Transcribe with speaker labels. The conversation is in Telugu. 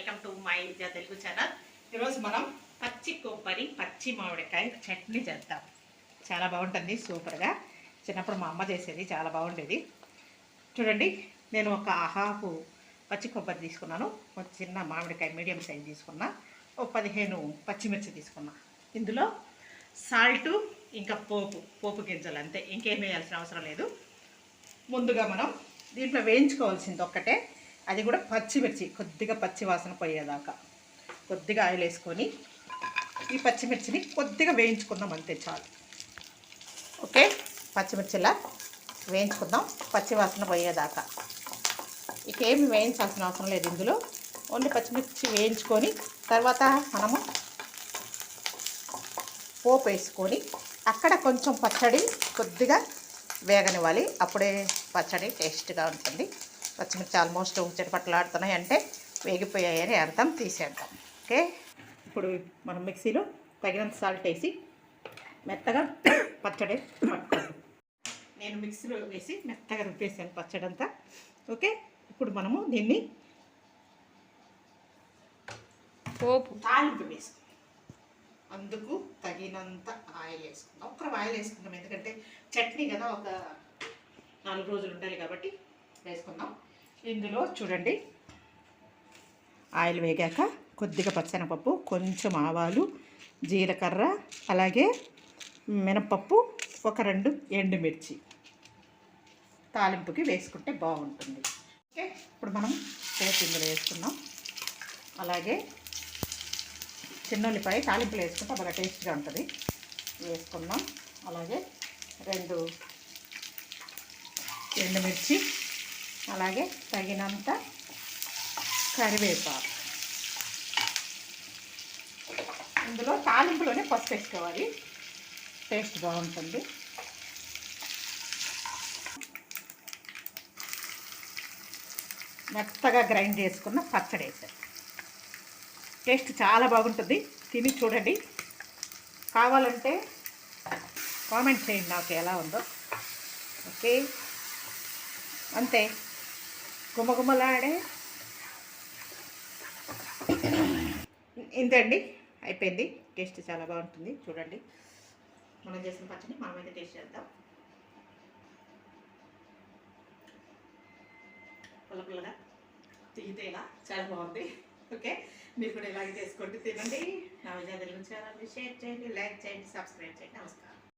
Speaker 1: వెల్కమ్ టు మై విద్యా తెలుగు ఛానల్. ఈరోజు మనం పచ్చి కొబ్బరి పచ్చి మామిడికాయ చట్నీ చేద్దాం. చాలా బాగుంటుంది సూపర్గా. చిన్నప్పుడు మా అమ్మ చేసేది చాలా బాగుండేది. చూడండి నేను ఒక హాఫ్ పచ్చి కొబ్బరి తీసుకున్నాను. ఒక చిన్న మామిడికాయ మీడియం సైజ్ తీసుకున్నా. ఒక పదిహేను పచ్చిమిర్చి తీసుకున్నా. ఇందులో సాల్టు ఇంకా పోపు పోపు గింజలు అంతే. ఇంకేం వేయాల్సిన అవసరం లేదు. ముందుగా మనం దీంట్లో వేయించుకోవాల్సింది ఒక్కటే. అది కూడా పచ్చిమిర్చి కొద్దిగా పచ్చి వాసన పోయేదాకా. కొద్దిగా ఆయిల్ వేసుకొని ఈ పచ్చిమిర్చిని కొద్దిగా వేయించుకుందాం అంతే చాలు. ఓకే? పచ్చిమిర్చిలా వేయించుకుందాం. పచ్చి వాసన పోయేదాకా. ఇక వేయించాల్సిన అవసరం లేదు ఇందులో. ఓన్లీ పచ్చిమిర్చి వేయించుకొని తర్వాత మనము పోపు వేసుకొని అక్కడ కొంచెం పచ్చడి కొద్దిగా వేగనివ్వాలి. అప్పుడే పచ్చడి టేస్ట్గా ఉంటుంది. పచ్చిమిర్చి ఆల్మోస్ట్ చిటపట్లాడుతున్నాయి అంటే వేగిపోయాయని అర్థం తీసేద్దాం. ఓకే? ఇప్పుడు మనం మిక్సీలో తగినంత సాల్ట్ వేసి మెత్తగా పచ్చడి పట్టుకోండి నేను మిక్సీలో వేసి మెత్తగా రుబ్బేసాను పచ్చడి అంతా ఓకే? ఇప్పుడు మనము దీన్ని
Speaker 2: పోపు
Speaker 1: తాలింపు వేసుకుందాం. అందుకు తగినంత ఆయిల్ వేసుకుందాం. ఒక్క ఆయిల్ వేసుకుందాం. ఎందుకంటే చట్నీ కదా ఒక నాలుగు రోజులు ఉండాలి కాబట్టి ఇందులో చూడండి. ఆయిల్ వేగాక కొద్దిగా పచ్చనపప్పు కొంచెం ఆవాలు జీలకర్ర అలాగే మినపప్పు ఒక రెండు ఎండుమిర్చి తాలింపుకి వేసుకుంటే బాగుంటుంది. ఓకే ఇప్పుడు మనం పేస్ట్ ఇందులో వేసుకున్నాం అలాగే చిన్నల్లిపాయ తాలింపులు వేసుకుంటే బాగా టేస్ట్గా ఉంటుంది. వేసుకున్నాం అలాగే రెండు ఎండుమిర్చి అలాగే తగినంత కరివేపాకు. ఇందులో తాలింపులోనే పసుపు వేసుకోవాలి. టేస్ట్ బాగుంటుంది. మెత్తగా గ్రైండ్ చేసుకున్న పచ్చడి వేసారు టేస్ట్ చాలా బాగుంటుంది. తిని చూడండి. కావాలంటే కామెంట్ చేయండి నాకు ఎలా ఉందో. ఓకే. అంతే. గుమగుమలాడే ఇంతండి అయిపోయింది. టేస్ట్ చాలా బాగుంటుంది చూడండి. మనం చేసిన పచ్చడి మనమైతే టేస్ట్ చేద్దాం. పుల్ల పుల్లగా తీతేలా చాలా బాగుంది. ఓకే? మీరు కూడా ఇలాగే చేసుకోండి తినండి. నా విజయాల ఛానల్ని షేర్ చేయండి లైక్ చేయండి సబ్స్క్రైబ్ చేయండి. నమస్కారం.